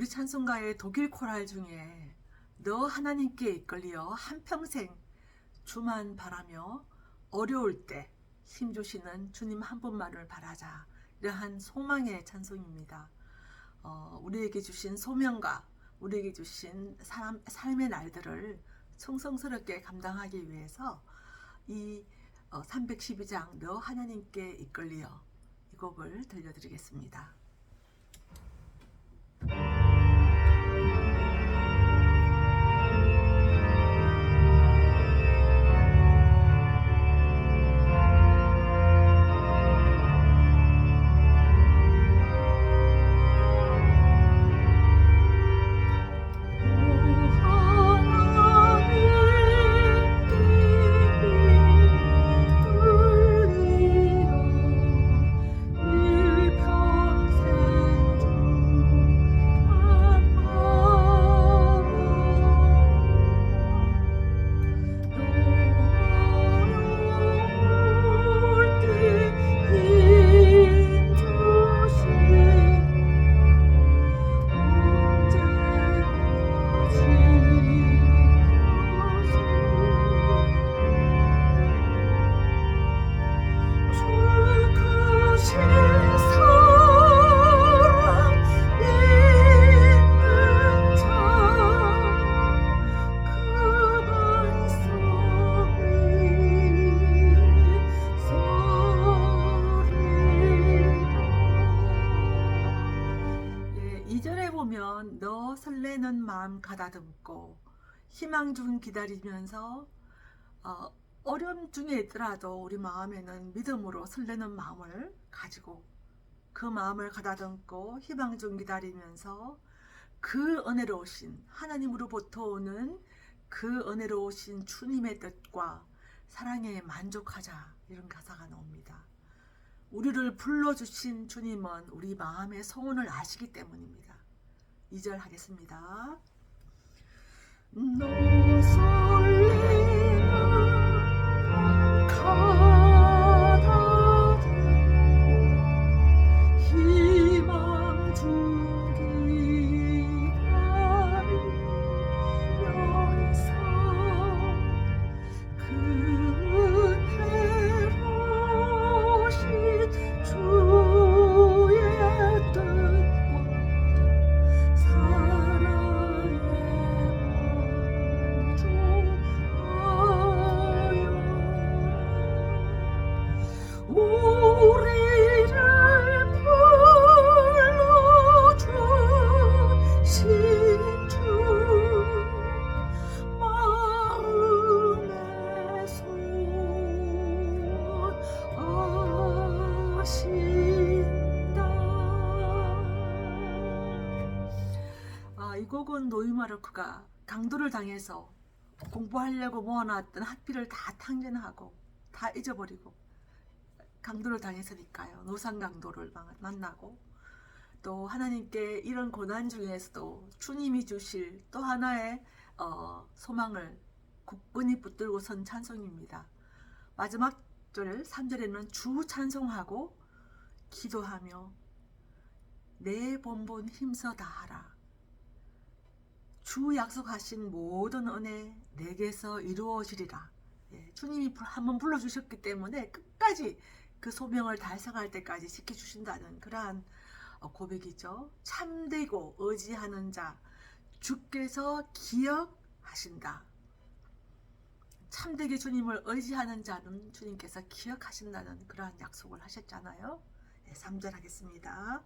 우리 찬송가의 독일 코랄 중에 너 하나님께 이끌리어 한평생 주만 바라며 어려울 때 힘 주시는 주님 한 분만을 바라자 이러한 소망의 찬송입니다. 어, 우리에게 주신 소명과 우리에게 주신 사람, 삶의 날들을 충성스럽게 감당하기 위해서 이 어, 312장 너 하나님께 이끌리어 이 곡을 들려드리겠습니다. 보면 너 설레는 마음 가다듬고 희망 중 기다리면서 어, 어려움 중에 있더라도 우리 마음에는 믿음으로 설레는 마음을 가지고 그 마음을 가다듬고 희망 중 기다리면서 그 은혜로우신 하나님으로부터 오는 그 은혜로우신 주님의 뜻과 사랑에 만족하자 이런 가사가 나옵니다. 우리를 불러주신 주님은 우리 마음의 소원을 아시기 때문입니다. 2절 하겠습니다. 너 설레 곡은 노이마르크가 강도를 당해서 공부하려고 모아놨던 학비를 다 탕진하고 다 잊어버리고 강도를 당해서니까요. 노상 강도를 마- 만나고 또 하나님께 이런 고난 중에서도 주님이 주실 또 하나의 어, 소망을 굳건히 붙들고 선 찬송입니다. 마지막 절 3절에는 주 찬송하고 기도하며 내 본분 힘써 다하라. 주 약속하신 모든 은혜 내게서 이루어지리라. 예, 주님이 불- 한번 불러주셨기 때문에 끝까지 그 소명을 달성할 때까지 지켜주신다는 그러한 어, 고백이죠. 참되고 의지하는 자 주께서 기억하신다. 참되게 주님을 의지하는 자는 주님께서 기억하신다는 그러한 약속을 하셨잖아요. 예, 3절 하겠습니다.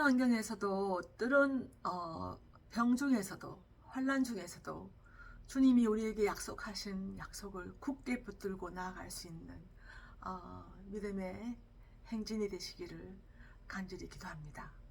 환경에서도 때론 어, 병 중에서도 환란 중에서도 주님이 우리에게 약속하신 약속을 굳게 붙들고 나아갈 수 있는 어, 믿음의 행진이 되시기를 간절히 기도합니다.